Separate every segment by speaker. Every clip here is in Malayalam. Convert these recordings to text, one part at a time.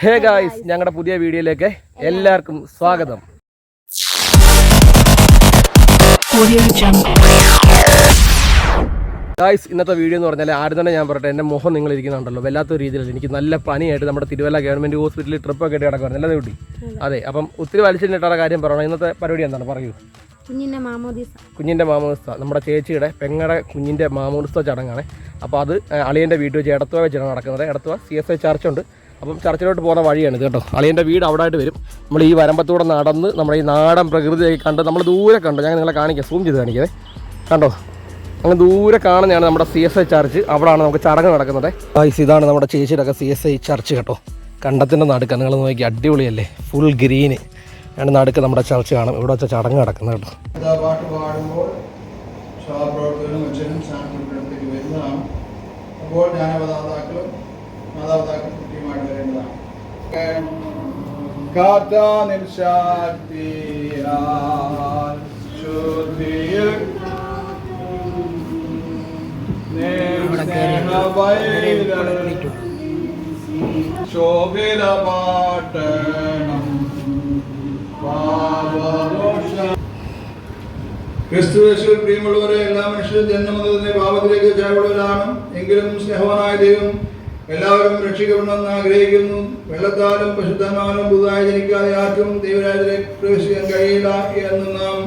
Speaker 1: ഹേ ഗായ്സ് ഞങ്ങളുടെ പുതിയ വീഡിയോയിലേക്ക് എല്ലാവർക്കും സ്വാഗതം. ഗായ്സ് ഇന്നത്തെ വീഡിയോ എന്ന് പറഞ്ഞാൽ ആരും തന്നെ ഞാൻ പറയട്ടെ എന്റെ മുഖം നിങ്ങൾ ഇരിക്കുന്നുണ്ടല്ലോ. വല്ലാത്ത രീതിയിൽ എനിക്ക് നല്ല പണിയായിട്ട് നമ്മുടെ തിരുവല്ല ഗവൺമെന്റ് ഹോസ്പിറ്റലിൽ ട്രിപ്പൊക്കെ ആയിട്ട് കിടക്കുവായിരുന്നു. നല്ല കുട്ടി അതെ അപ്പം ഒത്തിരി വലിച്ചിട്ടുള്ള കാര്യം പറയണം ഇന്നത്തെ പരിപാടി എന്താണ്? പറയൂ.
Speaker 2: കുഞ്ഞിന്റെ മാമോദീസ.
Speaker 1: കുഞ്ഞിന്റെ മാമോദിസ്ത നമ്മുടെ ചേച്ചിയുടെ പെങ്ങളുടെ കുഞ്ഞിന്റെ മാമോദിസ്ത ചടങ്ങാണ്. അപ്പോൾ അത് അളിയന്റെ അളിയന്റെ വീട്ടിൽ വെച്ച് എടത്തുവ വെച്ചാണ് നടക്കുന്നത്. എടത്തുവ സി എസ് ഐ ചർച്ചുണ്ട്. അപ്പം ചർച്ചിലോട്ട് പോകുന്ന വഴിയാണ് കേട്ടോ. അളിയന്റെ വീട് അവിടെ ആയിട്ട് വരും. നമ്മൾ ഈ വരമ്പത്തൂടെ നടന്ന് നമ്മുടെ ഈ നാടൻ പ്രകൃതിയൊക്കെ കണ്ട് നമ്മൾ ദൂരെ കണ്ടു. ഞാൻ നിങ്ങളെ കാണിക്കാം. സൂം ചെയ്ത് കാണിക്കേ കണ്ടോ? അങ്ങ് ദൂരെ കാണുന്നതാണ് നമ്മുടെ സി എസ് ഐ ചർച്ച്. അവിടെയാണ് നമുക്ക് ചടങ്ങ് നടക്കുന്നത്. ഗായ്സ് ഇതാണ് നമ്മുടെ ചേച്ചിയുടെ ഒക്കെ സി എസ് ഐ ചർച്ച് കേട്ടോ. കണ്ടത്തിന്റെ നടുക്ക നിങ്ങൾ നോക്കി അടിപൊളിയല്ലേ? ഫുൾ ഗ്രീന് ആണ് നടുക്ക് നമ്മുടെ ചർച്ച് കാണും. ഇവിടെ വെച്ച ചടങ്ങ് നടക്കുന്നത് കേട്ടോ.
Speaker 3: അപ്പോൾ ജ്ഞാനപദാതാക്കളും മാതാപിതാക്കളും കാത്താനിൽ ശാക്തിയാൽ ശുദ്ധിയിൽ ശോഭില പാട്ടണം ക്രിസ്തുവേശ്വർ പ്രിയമുള്ളവരെ എല്ലാ മനുഷ്യരും ജന്മം തന്നെ പാപത്തിലേക്ക് ചായപ്പെടുവരാണ് എങ്കിലും സ്നേഹവാനായ ദൈവം എല്ലാവരും രക്ഷിക്കപ്പെടണമെന്ന് ആഗ്രഹിക്കുന്നു. വെള്ളത്താലും പശുദ്ധനാലും പുതുതായി ജനിക്കാതെ ആർക്കും ദൈവരാജ്യത്തിലേക്ക് പ്രവേശിക്കാൻ കഴിയില്ല എന്ന് നാം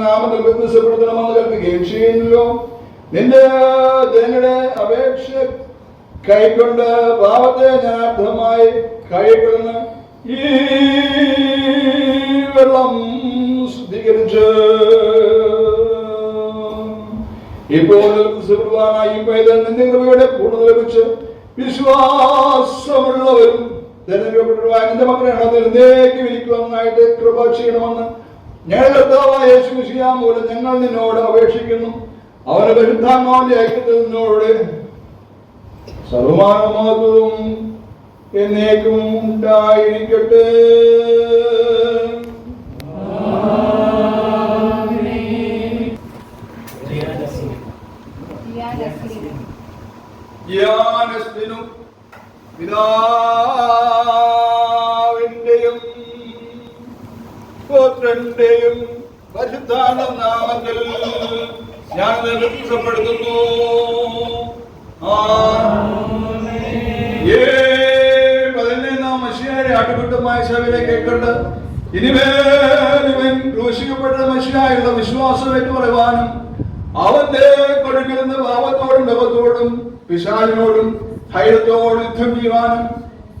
Speaker 3: നാമത്തിൽ വ്യത്യസ്തപ്പെടുത്തണമെന്ന് കൽപ്പിക്കുകയും ചെയ്യുന്നല്ലോ നിന്റെ ജനങ്ങളുടെ അപേക്ഷ കൈക്കൊണ്ട് പാപത്തെ ഞാൻ അർത്ഥമായി കൈക്കൊള്ളുന്ന ഈ വെള്ളം ശുദ്ധീകരിച്ച് ഇപ്പോൾ സുഹൃത്താനായി പൈതൽ നിന്റെ കൃപയുടെ ലഭിച്ച് വിശ്വാസമുള്ളവരും എന്റെ നിന്റെ മക്കളെ എന്നേക്ക് വിരിക്കുവാനായിട്ട് കൃപ യേശു ഞങ്ങൾ നിന്നോട് അപേക്ഷിക്കുന്നു. അവരെ പരിശുദ്ധാത്മാവിന്റെ ഐക്യത്തിൽ നിന്നോട് സർവമാനമാകും എന്നേക്കും ഉണ്ടായിരിക്കട്ടെ പതിനൊന്നാം മഷിയാരെ ആട്ടുകുട്ടമായ സഭയിലേക്ക് കണ്ട് ഇനിമേൽ ഇവൻ ക്രൂശിക്കപ്പെട്ട മഷിയായുള്ള വിശ്വാസം എന്ന് പറയുവാനും അവന്റെ കൊടുക്കുന്ന ഭാവത്തോടും ലോകത്തോടും പിശാലിനോടും ധൈര്യത്തോടും യുദ്ധം ചെയ്യുവാനും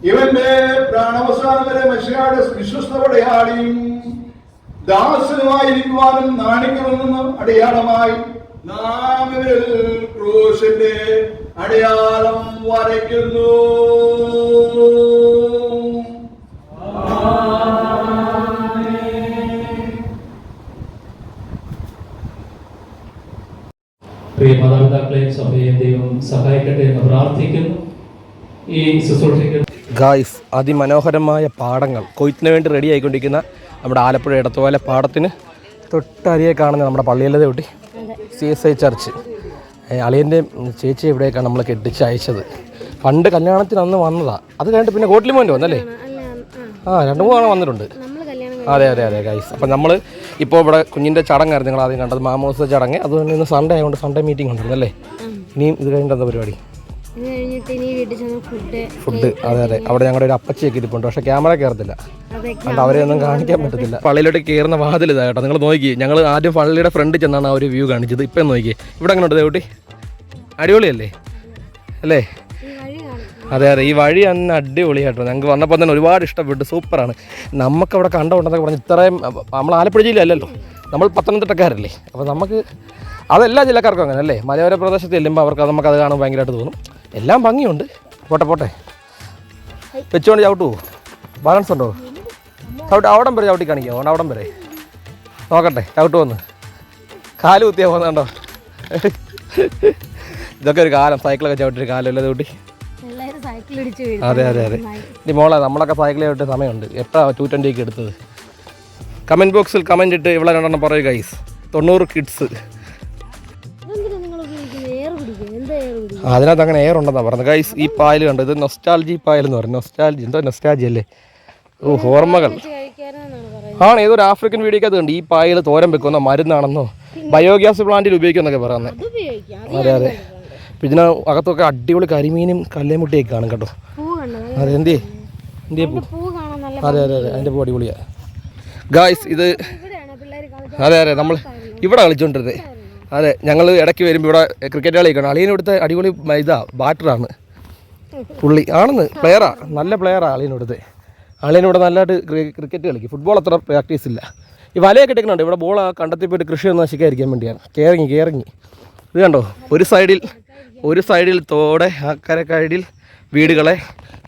Speaker 3: ഇവന്റെ പ്രാണവസാനം വരെ മഷിയാടെ വിശ്വസ്തപടയാളിയും ദാസനുമായിരിക്കുവാനും നാണിക്കണമെന്നും അടയാളമായി നാം ഇവരിൽ ക്രൂശിന്റെ അടയാളം വരയ്ക്കുന്നു.
Speaker 4: പ്രിയ മാതാപിതാക്കളെയും സഭയെയും ദൈവം സഹായിക്കട്ടെ എന്ന് പ്രാർത്ഥിക്കുന്നു. ഈ ശുശ്രൂഷയ്ക്ക്
Speaker 1: ഗായ്സ് അതിമനോഹരമായ പാടങ്ങൾ കൊയ്ത്തിന് വേണ്ടി റെഡി ആയിക്കൊണ്ടിരിക്കുന്ന നമ്മുടെ ആലപ്പുഴ ഇടത്തുപോലെ പാടത്തിന് തൊട്ടരിയെ കാണുന്ന നമ്മുടെ പള്ളിയിലെ തൊട്ടി സി എസ് ഐ ചർച്ച്. അളിയന്റെ ചേച്ചി എവിടെയൊക്കെയാണ് നമ്മളെ കെട്ടിച്ച് അയച്ചത്. പണ്ട് കല്യാണത്തിന് അന്ന് വന്നതാണ് അത് കഴിഞ്ഞിട്ട് പിന്നെ കോട്ടിലി മോന്റെ വന്നല്ലേ?
Speaker 2: ആ
Speaker 1: രണ്ട് മൂന്ന് തവണ വന്നിട്ടുണ്ട്. അതെ അതെ അതെ ഗൈസ് അപ്പം നമ്മൾ ഇപ്പോൾ ഇവിടെ കുഞ്ഞിന്റെ ചടങ്ങായിരുന്നു നിങ്ങൾ ആദ്യം കണ്ടത് മാമോസ ചടങ്ങ്. അതുകൊണ്ട് ഇന്ന് സൺഡേ ആയതുകൊണ്ട് സൺഡേ മീറ്റിംഗ് ഉണ്ടായിരുന്നു അല്ലേ? ഇനിയും ഇത് കഴിഞ്ഞിട്ട് എന്താ പരിപാടി?
Speaker 2: ഫുഡ്
Speaker 1: അതെ അതെ. അവിടെ ഞങ്ങളുടെ ഒരു അപ്പച്ചിയൊക്കെ ഇരിപ്പുണ്ട്. പക്ഷെ ക്യാമറ കയറത്തില്ല അതുകൊണ്ട് അവരെ ഒന്നും കാണിക്കാൻ പറ്റത്തില്ല. പള്ളിയിലോട്ട് കയറുന്ന വാതിൽ ഇതായിട്ടോ നിങ്ങൾ നോക്കി ഞങ്ങൾ ആദ്യം പള്ളിയുടെ ഫ്രണ്ട് ചെന്നാണ് ആ ഒരു വ്യൂ കാണിച്ചത്. ഇപ്പം നോക്കി ഇവിടെ അങ്ങനെ ഉണ്ട് ദേവട്ടി? അടിപൊളിയല്ലേ? അല്ലേ? അതെ അതെ. ഈ വഴി അന്ന് അടിപൊളിയായിട്ടോ ഞങ്ങൾക്ക് വന്നപ്പോൾ തന്നെ ഒരുപാട് ഇഷ്ടപ്പെട്ടു. സൂപ്പറാണ്. നമുക്ക് അവിടെ കണ്ടുകൊണ്ടെന്നൊക്കെ പറഞ്ഞ് ഇത്രയും നമ്മൾ ആലപ്പുഴ ജില്ലയല്ലല്ലോ നമ്മൾ പത്തനംതിട്ടക്കാരല്ലേ. അപ്പോൾ നമുക്ക് അതെല്ലാ ജില്ലക്കാർക്കും അങ്ങനെ അല്ലേ? മലയോര പ്രദേശത്ത് ചെല്ലുമ്പോൾ അവർക്ക് നമുക്ക് അത് കാണാൻ ഭയങ്കരമായിട്ട് തോന്നും. എല്ലാം ഭംഗിയുണ്ട്. പോട്ടെ പോട്ടെ. വെച്ചോണ്ട് ചവിട്ടു. ബാലൻസ് ഉണ്ടോ? ചവിട്ട് അവിടം വരെ ചവിട്ടി കാണിക്കാം. അതുകൊണ്ട് അവിടം വരെ. നോക്കട്ടെ ചവിട്ടുവന്ന് കാൽ കുത്തിയാ പോകുന്നുണ്ടോ ഇതൊക്കെ ഒരു കാലം. സൈക്കിളൊക്കെ ചവിട്ടിയൊരു കാലമല്ലേ ചവിട്ടി?
Speaker 2: ഇടിച്ച്
Speaker 1: അതെ അതെ അതെ. ഇനി മോളെ നമ്മളൊക്കെ സൈക്കിൾ ചവിട്ടിയ സമയമുണ്ട്. എപ്പോഴാണ് ടു ട്വന്റിക്ക് എടുത്തത്. കമന്റ് ബോക്സിൽ കമന്റ് ഇട്ട് ഇവിടെ രണ്ടെണ്ണം പറയൂ ഗൈസ് തൊണ്ണൂറ് കിഡ്സ് അതിനകത്ത് അങ്ങനെ എയർ ഉണ്ടെന്നാണ് പറഞ്ഞത്. ഗൈസ് ഈ പായൽ കണ്ടു? ഇത് നൊസ്റ്റാൾജി പായൽ എന്ന് പറയും. നൊസ്റ്റാൾജി എന്തോ നൊസ്റ്റാൾജി അല്ലേ? ഓ ഓർമ്മകൾ. ആണ് ഏതൊരു ആഫ്രിക്കൻ വീഡിയോക്കകത്ത് കണ്ട് ഈ പായൽ തോരൻ വെക്കുന്ന മരുന്നാണെന്നോ? ബയോഗ്യാസ് പ്ലാന്റിൽ ഉപയോഗിക്കുന്നൊക്കെ പറയുന്നത്.
Speaker 2: അത്
Speaker 1: അതെ പിന്നെ ഇതിന് അകത്തൊക്കെ അടിപൊളി കരിമീനും കല്ലേമുട്ടിയൊക്കെ കാണും കേട്ടോ. അതെ എന്തേ എന്തേ പൂ? അതെ അതെ അതെ. അതിന്റെ പൂ അടിപൊളിയാണ് ഗായ്സ് ഇത് അതെ അതെ നമ്മൾ ഇവിടെ കളിച്ചോണ്ടിരുന്നത് അതെ ഞങ്ങൾ ഇടയ്ക്ക് വരുമ്പോൾ ഇവിടെ ക്രിക്കറ്റ് കളിക്കണം അളിയനും ഇവിടുത്തെ അടിപൊളി ഇതാ ബാറ്ററാണ് പുള്ളി ആണെന്ന് പ്ലെയറാ നല്ല പ്ലെയറാണ് അളിയനും ഇവിടുത്തെ. അളിയനും ഇവിടെ നല്ലതായിട്ട് ക്രിക്കറ്റ് കളിക്കും. ഫുട്ബോൾ അത്ര പ്രാക്ടീസ് ഇല്ല. ഈ വലയൊക്കെ എടുക്കുന്നുണ്ട് ഇവിടെ ബോൾ കണ്ടെത്തി പോയിട്ട് കൃഷി ഒന്ന് നശിക്കാതിരിക്കാൻ വേണ്ടിയാണ്. കയറിങ്ങി കയറിങ്ങി ഇത് കണ്ടോ? ഒരു സൈഡിൽ ഒരു സൈഡിൽ തോടെ അക്കരെ സൈഡിൽ വീടുകളെ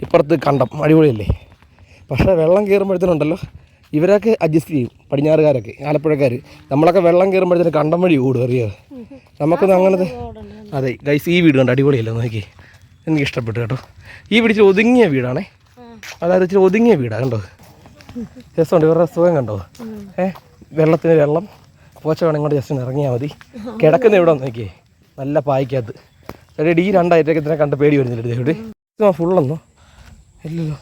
Speaker 1: ഇപ്പുറത്ത് കണ്ടം. അടിപൊളിയല്ലേ? പക്ഷേ വെള്ളം കയറുമ്പോഴത്തേനുണ്ടല്ലോ ഇവരൊക്കെ അഡ്ജസ്റ്റ് ചെയ്യും. പടിഞ്ഞാറുകാരൊക്കെ ആലപ്പുഴക്കാർ നമ്മളൊക്കെ വെള്ളം കയറുമ്പോഴത്തേന് കണ്ടം വഴി ഓടും അറിയോ? നമുക്കൊന്നും അങ്ങനത്തെ അതെ ഗൈസ് ഈ വീട് കണ്ട് അടിപൊളിയല്ലോ? നോക്കി. എനിക്ക് ഇഷ്ടപ്പെട്ടു കേട്ടോ. ഈ വീട് ഇച്ചിരി ഒതുങ്ങിയ വീടാണേ. അതായത് ഇച്ചിരി ഒതുങ്ങിയ വീടാണ് കണ്ടോ? രസമുണ്ട് ഇവരുടെ സുഖം കണ്ടോ? ഏ വെള്ളത്തിന് വെള്ളം. പോച്ച വേണം ഇങ്ങോട്ട് ജസ്റ്റ് ഇറങ്ങിയാൽ മതി. കിടക്കുന്ന ഇവിടെ നോക്കിയേ? നല്ല പായ്ക്കകത്ത്. ചേട്ടാ ഈ രണ്ടായിട്ടൊക്കെ ഇതിനെ കണ്ട പേടി വരുന്നില്ല ഇവിടെ ഫുള്ളൊന്നോ ഇല്ലല്ലോ.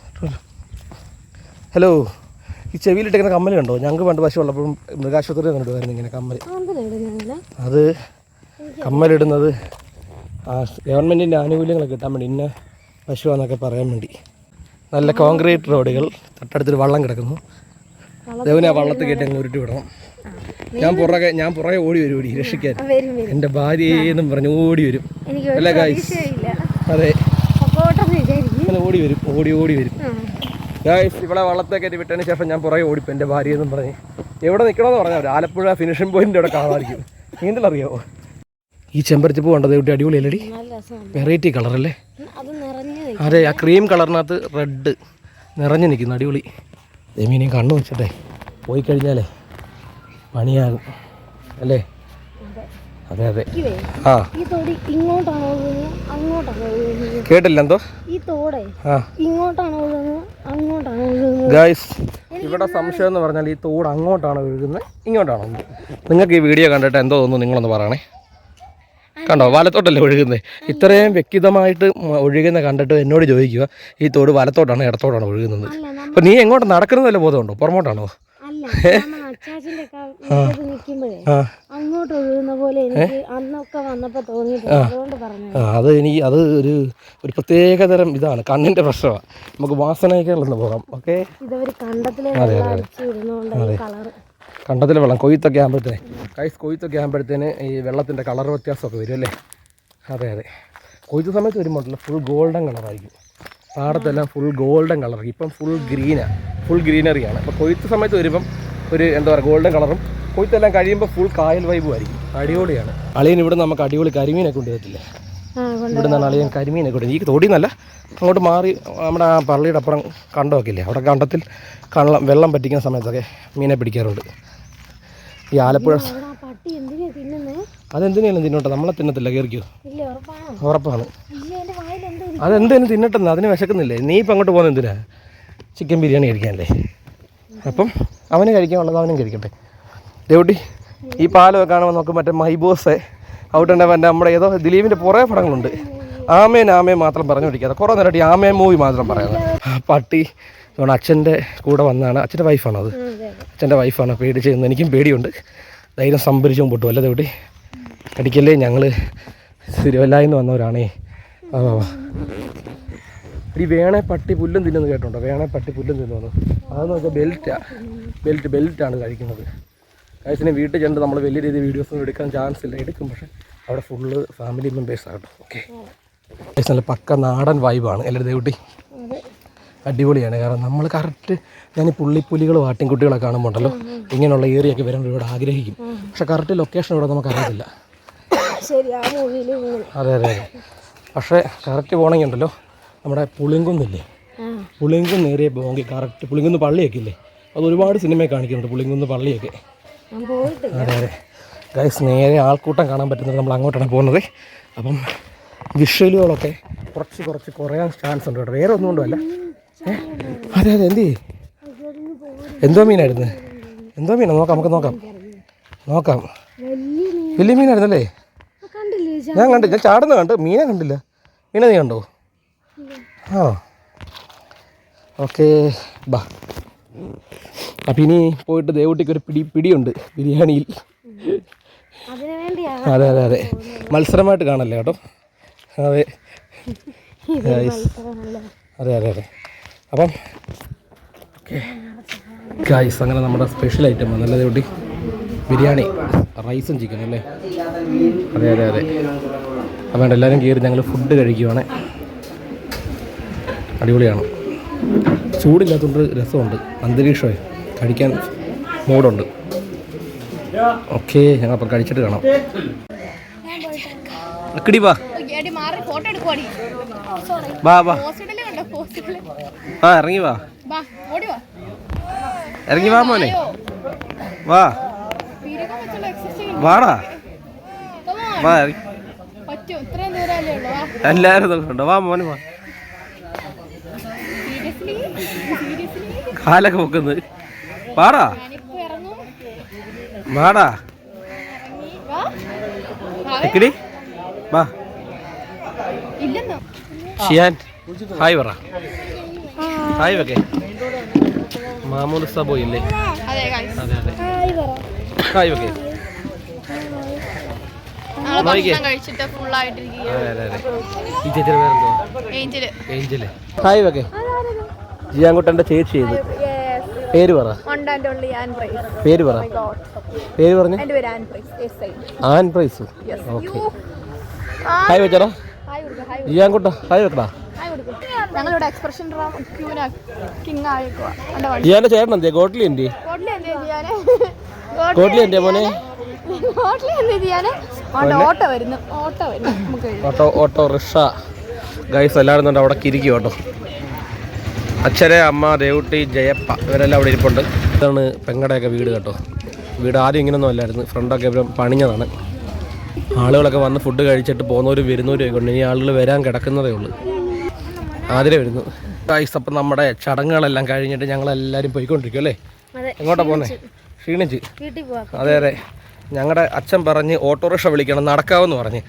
Speaker 1: ഹലോ ഈ ചെവിയിലിട്ടിങ്ങനെ കമ്മൽ കണ്ടോ? ഞങ്ങൾക്ക് പണ്ട് പശു ഉള്ളപ്പോഴും മൃഗാശുപത്രി കണ്ടിട്ടുമായിരുന്നു ഇങ്ങനെ കമ്മൽ അത് കമ്മലിടുന്നത് ആ ഗവൺമെന്റിന്റെ ആനുകൂല്യങ്ങളൊക്കെ കിട്ടാൻ വേണ്ടി ഇന്ന പശുവാന്നൊക്കെ പറയാൻ വേണ്ടി. നല്ല കോൺക്രീറ്റ് റോഡുകൾ തൊട്ടടുത്തൊരു വള്ളം കിടക്കുന്നു. ദേവനെ ആ വള്ളത്തിൽ കയറ്റി അങ്ങ് ഉരുട്ടി വിടണം ഞാൻ പുറകെ ഞാൻ പുറകെ ഓടി വരും ഓടി രക്ഷിക്കാൻ എന്റെ ഭാര്യയെന്നും പറഞ്ഞ് ഓടി വരും. അല്ല ഗായ്സ് അതെ. ഓടി വരും ഓടി ഓടി വരും. ഗായ്സ് ഇവിടെ വള്ളത്തെ കയറ്റി വിട്ടതിന് ശേഷം ഞാൻ പുറകെ ഓടിപ്പോ എന്റെ ഭാര്യയെന്നും പറഞ്ഞ്. എവിടെ നിൽക്കണമെന്ന് പറഞ്ഞാൽ ആലപ്പുഴ ഫിനിഷിംഗ് പോയിന്റ് അവിടെ കാണാമായിരിക്കും. നീന്തലറിയാവോ? ഈ ചെമ്പരത്തി പൂ കണ്ടത് ഇവിടെ അടിപൊളിയല്ലടി. വെറൈറ്റി കളറല്ലേ
Speaker 2: അത്
Speaker 1: ആ ക്രീം കളറിനകത്ത് റെഡ് നിറഞ്ഞു നിൽക്കുന്നു. അടിപൊളി. എമീനെയും കണ്ണു വെച്ചിട്ടെ. പോയി കഴിഞ്ഞാലേ പണിയാകും. അല്ലേ? അതെ അതെ. ആ.
Speaker 2: ഈ തോട് ഇങ്ങോട്ടാണോ അങ്ങോട്ടാണോ
Speaker 1: കേട്ടില്ല എന്തോ?
Speaker 2: ഈ തോടെ ഇങ്ങോട്ടാണോ അങ്ങോട്ടാണോ
Speaker 1: ഗൈസ് ഇവിടെ സംശയം എന്ന് പറഞ്ഞാൽ ഈ തോട് അങ്ങോട്ടാണോ ഒഴുകുന്നത് ഇങ്ങോട്ടാണോ നിങ്ങൾക്ക് ഈ വീഡിയോ കണ്ടിട്ട് എന്തോ തോന്നുന്നു നിങ്ങളൊന്ന് പറയണേ. കണ്ടോ വലത്തോട്ടല്ലേ ഒഴുകുന്നത്? ഇത്രയും വ്യക്തിതമായിട്ട് ഒഴുകുന്ന കണ്ടിട്ട് എന്നോട് ചോദിക്കുക ഈ തോട് വലത്തോട്ടാണോ ഇടത്തോട്ടാണോ ഒഴുകുന്നത്?
Speaker 2: അല്ല നമ്മ
Speaker 1: അപ്പം നീ എങ്ങോട്ട് നടക്കുന്നതല്ലേ ബോധമുണ്ടോ? പുറമോട്ടാണോ? അത് എനിക്ക് അത് ഒരു ഒരു പ്രത്യേക തരം ഇതാണ്. കണ്ണിന്റെ പ്രശ്നമാണ്. നമുക്ക് വാസനയ്ക്കുള്ളെന്ന് പോകാം ഓക്കെ?
Speaker 2: അതെ കണ്ടത്തിലെ വെള്ളം അടിച്ചു വിടുന്നോണ്ട് ഈ
Speaker 1: കണ്ടത്തിലെ വെള്ളം. കൊയ്ത്തൊക്കെ ആകുമ്പോഴത്തേന് കൈസ് കൊയ്ത്തൊക്കെ ആകുമ്പോഴത്തേന് ഈ വെള്ളത്തിന്റെ കളർ വ്യത്യാസമൊക്കെ വരും അല്ലേ? അതെ അതെ. കൊയ്ത്ത് സമയത്ത് വരുമ്പോഴല്ല ഫുൾ ഗോൾഡൻ കളറായിരിക്കും പാടത്തെല്ലാം ഫുൾ ഗോൾഡൻ കളർ ഇപ്പം ഫുൾ ഗ്രീനാണ് ഫുൾ ഗ്രീനറിയാണ് അപ്പോൾ കൊയ്ത്ത് സമയത്ത് വരുമ്പം ഒരു എന്താ പറയുക ഗോൾഡൻ കളറും കൊയ്ത്തെല്ലാം കഴിയുമ്പോൾ ഫുൾ കായൽ വൈബും ആയിരിക്കും. അടിപൊളിയാണ്. അളിയൻ ഇവിടെ നമുക്ക് അടിപൊളി കരിമീനൊക്കെ കൊണ്ടുവരത്തില്ലേ ഇവിടെ നിന്നാണ് അളിയൻ കരിമീനൊക്കെ കൊണ്ട് ഈ തോടിന്നല്ല അങ്ങോട്ട് മാറി നമ്മുടെ ആ പള്ളിയുടെ അപ്പുറം കണ്ടമൊക്കെ ഇല്ലേ അവിടെ കണ്ടത്തിൽ കള്ളം വെള്ളം പറ്റിക്കുന്ന സമയത്തൊക്കെ മീനെ പിടിക്കാറുണ്ട്. ഈ ആലപ്പുഴ അതെന്തിനാണ് തിന്നോട്ടെ? നമ്മളെ തിന്നത്തില്ല കയറിക്കോ
Speaker 2: ഉറപ്പാണോ?
Speaker 1: അതെന്തേലും തിന്നട്ടെന്ന്? അതിന് വിശക്കുന്നില്ലേ? നീ ഇപ്പം അങ്ങോട്ട് പോകുന്നത് എന്തിനാ? ചിക്കൻ ബിരിയാണി കഴിക്കാനല്ലേ? അപ്പം അവന് കഴിക്കാനുള്ളത് അവനും കഴിക്കട്ടെ. ദേവട്ടി ഈ പാലൊക്കെ കാണുമ്പോൾ നമുക്ക് മറ്റേ മൈബോസ് ഔട്ടുണ്ട് മറ്റേ നമ്മുടെ ഏതോ ദിലീപിന്റെ കുറേ പടങ്ങളുണ്ട്. ആമേൻ ആമേ മാത്രം പറഞ്ഞു പിടിക്കാതെ കുറേ നേരമായിട്ട് ആമേ മൂവി മാത്രം പറയുന്നത്. പട്ടി അതുകൊണ്ട് അച്ഛന്റെ കൂടെ വന്നതാണ്. അച്ഛന്റെ വൈഫാണ് അത്? അച്ഛന്റെ വൈഫാണ് പേടിച്ച് ചെയ്യുന്നത് എനിക്കും പേടിയുണ്ട്. ധൈര്യം സംഭരിച്ചും പൊട്ടും. അല്ലേ ദേവുട്ടി കടിക്കല്ലേ ഞങ്ങൾ തിരുവല്ലായിൽ വന്നവരാണേ. ആ വാ, വാ. ഈ വേണേ പട്ടി പുല്ലും തിന്നുന്നു കേട്ടോ വേണേ പട്ടി പുല്ലും തിന്നു അതെന്ന് വെച്ചാൽ ബെൽറ്റാ ബെൽറ്റ് ബെൽറ്റാണ് കഴിക്കുന്നത്. കഴിച്ചിന് വീട്ടിൽ ചെന്നിട്ട് നമ്മൾ വലിയ രീതിയിൽ വീഡിയോസ് ഒന്നും എടുക്കാൻ ചാൻസ് ഇല്ല. എടുക്കും പക്ഷേ അവിടെ ഫുള്ള് ഫാമിലി മെമ്പേഴ്സ് ആകട്ടോ ഓക്കെ നല്ല പക്ക നാടൻ വൈബാണ് എല്ലാവരും ദേവുട്ടി?
Speaker 2: അതെ.
Speaker 1: അടിപൊളിയാണ്. കാരണം നമ്മൾ കറക്റ്റ് ഞാൻ ഈ പുള്ളിപ്പുലികളും ആട്ടിൻകുട്ടികളൊക്കെ കാണുമ്പോൾ ഉണ്ടല്ലോ ഇങ്ങനെയുള്ള ഏരിയയൊക്കെ വരാൻ ഇവിടെ ആഗ്രഹിക്കും. പക്ഷെ കറക്റ്റ് ലൊക്കേഷൻ ഇവിടെ നമുക്ക് അറിയത്തില്ല അതെ അതെ അതെ. പക്ഷേ കറക്റ്റ് പോകണമെങ്കിൽ ഉണ്ടല്ലോ. നമ്മുടെ പുളിങ്കുന്നില്ലേ? പുളിങ്കുന്ന് ഏറിയ പോകണമെങ്കിൽ കറക്റ്റ് പുളിങ്കുന്ന് പള്ളിയൊക്കെ ഇല്ലേ? അത് ഒരുപാട് സിനിമയെ കാണിക്കുന്നുണ്ട് പുളിങ്കുന്ന് പള്ളിയൊക്കെ. അതെ അതെ. ഗൈസ് നേരെ ആൾക്കൂട്ടം കാണാൻ പറ്റുന്നത് നമ്മൾ അങ്ങോട്ടാണ് പോകുന്നത്. അപ്പം വിഷ്വലുകളൊക്കെ കുറച്ച് കുറച്ച് കുറയാൻ ചാൻസ് ഉണ്ട് കേട്ടോ. വേറെ ഒന്നും കൊണ്ടുമല്ല ഏഹ് അതെ അതെ എന്തി? എന്തോ മീനായിരുന്നു. എന്തോ മീനാ? നോക്കാം നമുക്ക് നോക്കാം. നോക്കാം.
Speaker 2: വലിയ
Speaker 1: മീനായിരുന്നല്ലേ? ഞാൻ കണ്ടു ഞാൻ ചാടുന്ന കണ്ടു. മീനെ കണ്ടില്ല. മീനെ നീ കണ്ടോ? ആ. ഓക്കെ ബാ. അപ്പം ഇനി പോയിട്ട് ദേവുട്ടിക്ക് ഒരു പിടി പിടിയുണ്ട് ബിരിയാണിയിൽ. അതെ അതെ അതെ. മത്സരമായിട്ട് കാണല്ലേ കേട്ടോ? അതെ. അതെ അതെ അതെ. അപ്പം ഗായ്സ് അങ്ങനെ നമ്മുടെ സ്പെഷ്യൽ ഐറ്റം വന്നല്ലേ ദേവുട്ടി? ബിരിയാണി റൈസും ചിക്കനും അല്ലേ? അതെ അതെ അതെ. അപ്പം എല്ലാവരും കയറി ഞങ്ങൾ ഫുഡ് കഴിക്കുവാണ്. അടിപൊളിയാണ്. ചൂടില്ലാത്തതുകൊണ്ട് രസമുണ്ട്. അന്തരീക്ഷമേ കഴിക്കാൻ മൂടുണ്ട് ഓക്കെ ഞങ്ങൾ അപ്പം കഴിച്ചിട്ട് കാണാം. അക്കടി വാ. വാ ആ ഇറങ്ങി വാ. ഇറങ്ങി വാ മോനെ. വാ. വാടാ.
Speaker 5: ഇത്രയും ദൂരമല്ലേ വാ.
Speaker 1: എല്ലാവരും നോക്കണ്ട വാ മോനെ വാ. കാലൊക്കെ പൊക്കുന്നത്. വാടാ. വാടാ
Speaker 5: ഇറങ്ങി. വാ. വാ.
Speaker 1: എക്കടി വാ.
Speaker 5: ഇല്ലെന്നോ?
Speaker 1: ഷിയാൻ ഹായ് പറ. ഹായ് വെക്കേ. മാമൂൽ സബോ ഇല്ലേ.
Speaker 5: അതെ
Speaker 1: അതെ ഹായ് വെക്കേ
Speaker 5: ഞങ്ങൾ
Speaker 1: നോക്കിക്കേ.
Speaker 5: ഭക്ഷണം കഴിച്ചിട്ട് ഫുൾ ആയിട്ടിരിക്കുക
Speaker 1: അതെ അതെ അതെ ഈ ചേച്ചിയുടെ പേരെന്തോ
Speaker 5: ഏഞ്ചൽ
Speaker 1: ഏഞ്ചൽ ഹായ് വെക്കേ ജിയാൻകുട്ടന്റെ ചേച്ചി ചെയ്ത് പേര് പറ.
Speaker 5: വൺ ആൻ പ്രൈസ്
Speaker 1: പേര് പറ. പേര് പറഞ്ഞു.
Speaker 5: Ann Price S I
Speaker 1: Ann Price okay hi വെച്ചടാ.
Speaker 5: ജിയാങ്കുട്ട ഹായ്
Speaker 1: ജിയാൻകുട്ട ഹായ് വെക്കടാ.
Speaker 5: ഞങ്ങളിവിടെ എക്സ്പ്രഷൻ കിങ് ആയേക്കുവാ
Speaker 1: ജിയാന്റെ ചേട്ടൻ എന്തേ ഗോട്ട്ലി എന്തേ ഗോട്ട്ലി എന്തേ മോനെ?
Speaker 5: ചെയ്യാന് അവിടെ ഓട്ടോ വരുന്നു. ഓട്ടോ വരുന്നു. നമുക്ക്
Speaker 1: ഓട്ടോ ഓട്ടോ റിക്ഷ ഗൈസ് എല്ലാവരും അവിടെ കിരിക്കും കേട്ടോ. അച്ഛരെ അമ്മ ദേവുട്ടി ജയപ്പ ഇവരെല്ലാം അവിടെ ഇരിപ്പുണ്ട്. ഇതാണ് പെങ്ങടയൊക്കെ വീട് കേട്ടോ. വീട് ആദ്യം ഇങ്ങനെയൊന്നും അല്ലായിരുന്നു. ഫ്രണ്ടൊക്കെ ഇവരും പണിഞ്ഞതാണ്. ആളുകളൊക്കെ വന്ന് ഫുഡ് കഴിച്ചിട്ട് പോകുന്നവരും വരുന്നവരും ആയിക്കൊണ്ട് ഇനി ആളുകൾ വരാൻ കിടക്കുന്നതേ ഉള്ളൂ. ആതിരെ വരുന്നു. ഗൈസ് അപ്പം നമ്മുടെ ചടങ്ങുകളെല്ലാം കഴിഞ്ഞിട്ട് ഞങ്ങളെല്ലാവരും പോയിക്കൊണ്ടിരിക്കും അല്ലേ?
Speaker 2: എങ്ങോട്ടാണ്
Speaker 1: എങ്ങോട്ടാ പോകുന്നത് ക്ഷീണിച്ച്. അതെ അതെ. ഞങ്ങളുടെ അച്ഛൻ പറഞ്ഞ് ഓട്ടോറിക്ഷ വിളിക്കണം നടക്കാമെന്ന് പറഞ്ഞ്.